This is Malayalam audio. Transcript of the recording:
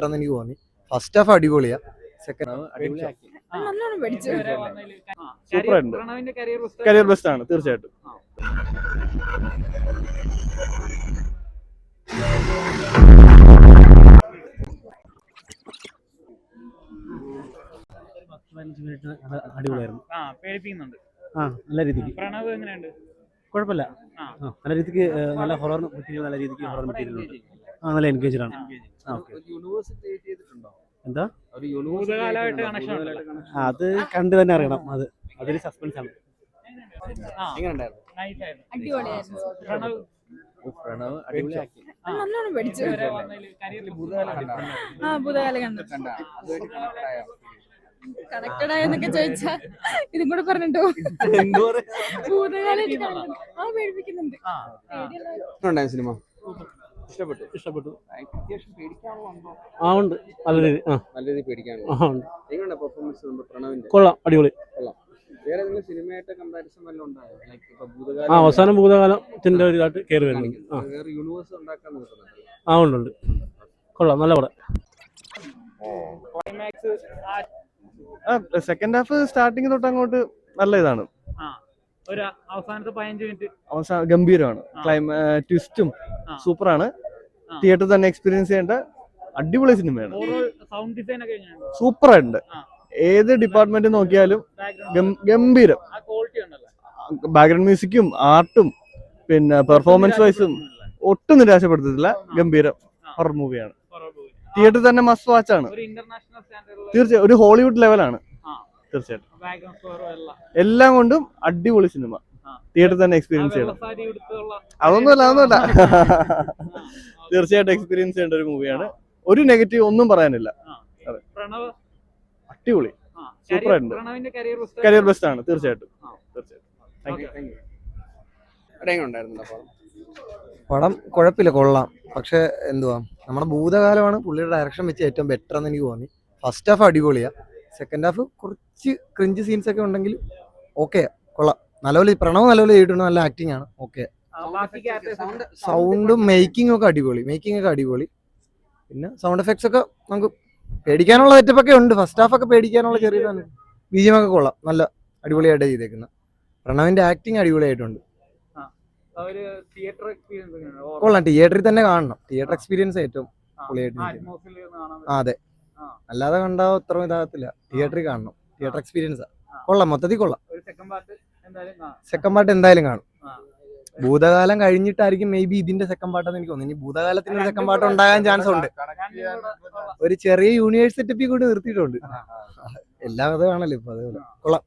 ബെറ്റർ എന്ന് എനിക്ക് തോന്നി. ഫസ്റ്റ് ഹാഫ് അടിപൊളിയാ. സെക്കൻഡ് നല്ലോണം പഠിച്ചു സൂപ്പർ ഉണ്ട് പ്രണവിന്റെ കരിയർ കരിയർ ബെസ്റ്റ് ആണ് തീർച്ചയായിട്ടും. അടിപൊളിയായിരുന്നു. ആ പേടിപ്പിക്കുന്നുണ്ട്. ആ നല്ല രീതിക്ക്. പ്രണവ് എങ്ങനെയുണ്ട്? കുഴപ്പമില്ല. നല്ല രീതിക്ക് നല്ല ഹൊറർ മെറ്റീരിയൽ നല്ല രീതിക്ക് ഹൊറർ മെറ്റീരിയൽ ഉണ്ട് ആ നല്ല എൻഗേജ്ഡ് ആണ്. എന്താ? ഭൂതകാലമായിട്ട് കണക്ഷൻ ആ, അത് കണ്ടു തന്നെ അറിയണം. അത് അതൊരു സസ്പെൻസ് ആണ്. നൈസ് ആയിരുന്നു. അടിപൊളിയായിരുന്നു. പ്രണവ്. നല്ലോണം പഠിച്ചു ആ ഭൂതകാലം കണ്ടു. കണക്റ്റഡ് ആയെന്നൊക്കെ ചോദിച്ചാ ഇതും കൂടെ പറഞ്ഞിട്ടോ ഭൂതകാലം ആ പേടിപ്പിക്കുന്നുണ്ട്. സിനിമ? ഇഷ്ടപ്പെട്ടു. ഇഷ്ടപ്പെട്ടു. അത്യാവശ്യം പേടിക്കാനുള്ളതുണ്ടോ ആ ഉണ്ട്. നല്ല രീതി ആ. നല്ല രീതിയിൽ പേടിക്കാനുണ്ടോ. ആ ഉണ്ട്. എങ്ങനെയുണ്ട് പെർഫോമൻസ് നമ്മുടെ പ്രണവിന്റെ? കൊള്ളാം അടിപൊളി. വേറെ ഏതെങ്കിലും സിനിമയായിട്ട് കമ്പാരിസൺ വല്ലതും ഉണ്ടായോ? ലൈക്ക് ഇപ്പൊ ആ ഭൂതകാലം അവസാനം ഭൂതകാലത്തിന്റെ ഒരു ഇതായിട്ട് കയറി വരുന്നുണ്ട് ആ. വേറെ യൂണിവേഴ്സ് ഉണ്ടാക്കാൻ നോക്കുന്നുണ്ട് ആ ഉണ്ട് ഉണ്ട്. കൊള്ളാം നല്ല പടം. ക്ലൈമാക്സ് സെക്കൻഡ് ഹാഫ് സ്റ്റാർട്ടിങ് തൊട്ട് അങ്ങോട്ട് നല്ല ഇതാണ്. ഒരു അവസാനത്തെ പതിനഞ്ച് മിനിറ്റ്. അവസാനം ഗംഭീരമാണ്. ആ. ട്വിസ്റ്റും. സൂപ്പറാണ്. തിയേറ്റർ തിയേറ്ററിൽ തന്നെ എക്സ്പീരിയൻസ് ചെയ്യേണ്ട അടിപൊളി സിനിമയാണ്. സൗണ്ട് ഡിസൈൻ ഒക്കെ സൂപ്പറായിട്ടുണ്ട്. ഏത് ഡിപ്പാർട്ട്മെന്റ് നോക്കിയാലും ഗംഭീരം. ബാക്ക്ഗ്രൗണ്ട് മ്യൂസിക്കും ആർട്ടും പിന്നെ പെർഫോമൻസ് വൈസും ഒട്ടും നിരാശപ്പെടുത്തത്തില്ല ഗംഭീരം. ഹൊറർ മൂവിയാണ് തിയേറ്റർ തിയേറ്ററിൽ തന്നെ മസ്റ്റ് വാച്ച് ആണ്. തീർച്ചയായും ഒരു ഹോളിവുഡ് ലെവലാണ്. തീർച്ചയായിട്ടും. എല്ലാം. കൊണ്ടും അടിപൊളി സിനിമ. തിയേറ്ററിൽ തന്നെ എക്സ്പീരിയൻസ് ചെയ്യണം. അതൊന്നുമല്ല അതൊന്നുമല്ല. തീർച്ചയായിട്ടും എക്സ്പീരിയൻസ് ചെയ്യേണ്ട ഒരു മൂവിയാണ് ഒരു നെഗറ്റീവ് ഒന്നും പറയാനില്ല. അതെ. പ്രണവ്? അടിപൊളി. സൂപ്പർ ആയിട്ട് ആയിട്ടുണ്ട്. കരിയർ കരിയർ ബെസ്റ്റ് ആണ്. തീർച്ചയായിട്ടും. തീർച്ചയായിട്ടും. പടം? കുഴപ്പമില്ല കൊള്ളാം. പക്ഷെ എന്തുവാ? നമ്മുടെ ഭൂതകാലമാണ് പുള്ളിയുടെ ഡയറക്ഷൻ വെച്ച് ഏറ്റവും ബെറ്റർ എന്ന് എനിക്ക് തോന്നി. ഫസ്റ്റ് ഹാഫ് അടിപൊളിയാ. സെക്കൻഡ് ഹാഫ് കുറച്ച് ക്രിഞ്ച് സീൻസ് ഒക്കെ ഉണ്ടെങ്കിൽ ഓക്കെ കൊള്ളാം. നല്ലപോലെ പ്രണവ് നല്ലപോലെ ചെയ്തിട്ടുണ്ട് നല്ല ആക്ടിങ് ആണ്. ഓക്കെ സൗണ്ടും മേക്കിംഗ് ഒക്കെ അടിപൊളി. മേക്കിംഗ് ഒക്കെ അടിപൊളി. പിന്നെ സൗണ്ട് എഫക്ട്സ് ഒക്കെ നമുക്ക് പേടിക്കാനുള്ള സെറ്റപ്പൊക്കെ ഉണ്ട്. ഫസ്റ്റ് ഹാഫ് ഒക്കെ പേടിക്കാനുള്ള ചെറിയ ബീജിയം ഒക്കെ കൊള്ളാം. നല്ല അടിപൊളിയായിട്ട് ചെയ്തേക്കുന്നത് പ്രണവിന്റെ ആക്ടിങ് അടിപൊളിയായിട്ടുണ്ട്. കൊള്ളാം. തിയേറ്ററിൽ തന്നെ കാണണം. തിയേറ്റർ എക്സ്പീരിയൻസ് ഏറ്റവും പൊളിയായിട്ട് അതെ. അല്ലാതെ കണ്ടാ അത്ര ഇതാകത്തില്ല. തിയേറ്ററിൽ കാണണം. തിയേറ്റർ എക്സ്പീരിയൻസ് കൊള്ളാം. മൊത്തത്തിൽ കൊള്ളാം. സെക്കൻഡ് പാർട്ട് എന്തായാലും കാണാം. ഭൂതകാലം കഴിഞ്ഞിട്ടായിരിക്കും മേ ബി ഇതിന്റെ സെക്കൻഡ് പാർട്ട് എനിക്ക് തോന്നുന്നു. ഇനി ഭൂതകാലത്തിന് സെക്കൻഡ് പാർട്ട് ഉണ്ടാകാൻ ചാൻസ് ഉണ്ട്. ഒരു ചെറിയ യൂണിവേഴ്സിറ്റി കൂടി നിർത്തിയിട്ടുണ്ട്. എല്ലാം അത് കാണല്ലോ ഇപ്പൊ അതേപോലെ. കൊള്ളാം.